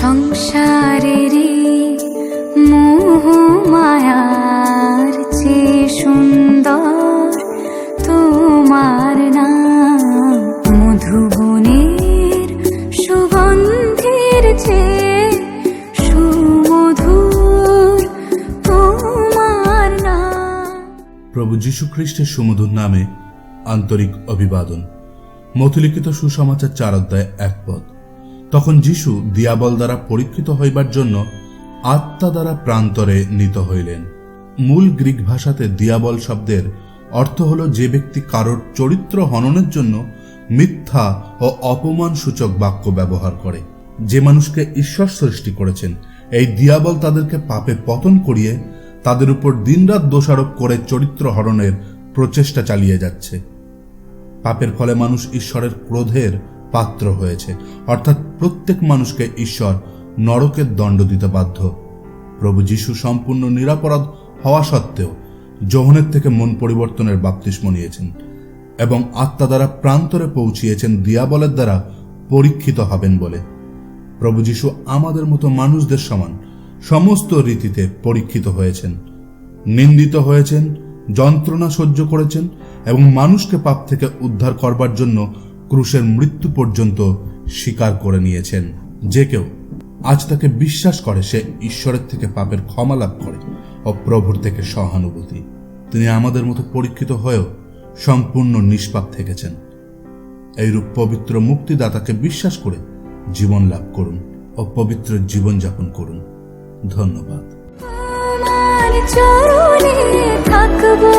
সংসারেরই মোহ মায়ার চেয়ে সুন্দর তোমার নাম মধুবনের সুগন্ধের চেয়ে সুমধুর তোমার নাম। প্রভু যীশু খ্রিস্টের সুমধুর নামে আন্তরিক অভিবাদন। মথুলিখিত সুসমাচার চার অধ্যায় এক পদ। তখন যিশু দিয়াবল দ্বারা পরীক্ষিত হইবার জন্য আত্মা দ্বারা প্রান্তরে নিত হইলেন। মূল গ্রিক ভাষাতে দিয়াবল শব্দের অর্থ হল যে ব্যক্তি কারোর চরিত্র হননের জন্য মিথ্যা ও অপমান সূচক বাক্য ব্যবহার করে। যে মানুষকে ঈশ্বর সৃষ্টি করেছেন, এই দিয়াবল তাদেরকে পাপে পতন করিয়ে তাদের উপর দিনরাত দোষারোপ করে চরিত্র হরণের প্রচেষ্টা চালিয়ে যাচ্ছে। পাপের ফলে মানুষ ঈশ্বরের ক্রোধের পাত্র হয়েছে। অর্থাৎ প্রত্যেক মানুষকে ঈশ্বর নরকের দণ্ড দিতে বাধ্য। প্রভু যিশু সম্পূর্ণ নিরাপরাধ হওয়া সত্ত্বেও যৌহনের থেকে মন পরিবর্তনের বাপতিস্ম নিয়েছেন এবং আত্মা দ্বারা প্রান্তরে পৌঁছিয়েছেন দিয়াবলের দ্বারা পরীক্ষিত হবেন বলে। প্রভু যিশু আমাদের মতো মানুষদের সমান সমস্ত রীতিতে পরীক্ষিত হয়েছেন, নিন্দিত হয়েছেন, যন্ত্রণা সহ্য করেছেন এবং মানুষকে পাপ থেকে উদ্ধার করবার জন্য ক্রুশের মৃত্যু পর্যন্ত স্বীকার করে নিয়েছেন। যে কেউ আজ তাকে বিশ্বাস করে, সে ঈশ্বরের থেকে পাপের ক্ষমা লাভ করে ও প্রভুর থেকে সহানুভূতি। তিনি আমাদের মতো পরীক্ষিত হয়েও সম্পূর্ণ নিষ্পাপ থেকেছেন। এইরূপ পবিত্র মুক্তিদাতাকে বিশ্বাস করে জীবন লাভ করুন ও পবিত্র জীবনযাপন করুন। ধন্যবাদ। চরণে থাকব।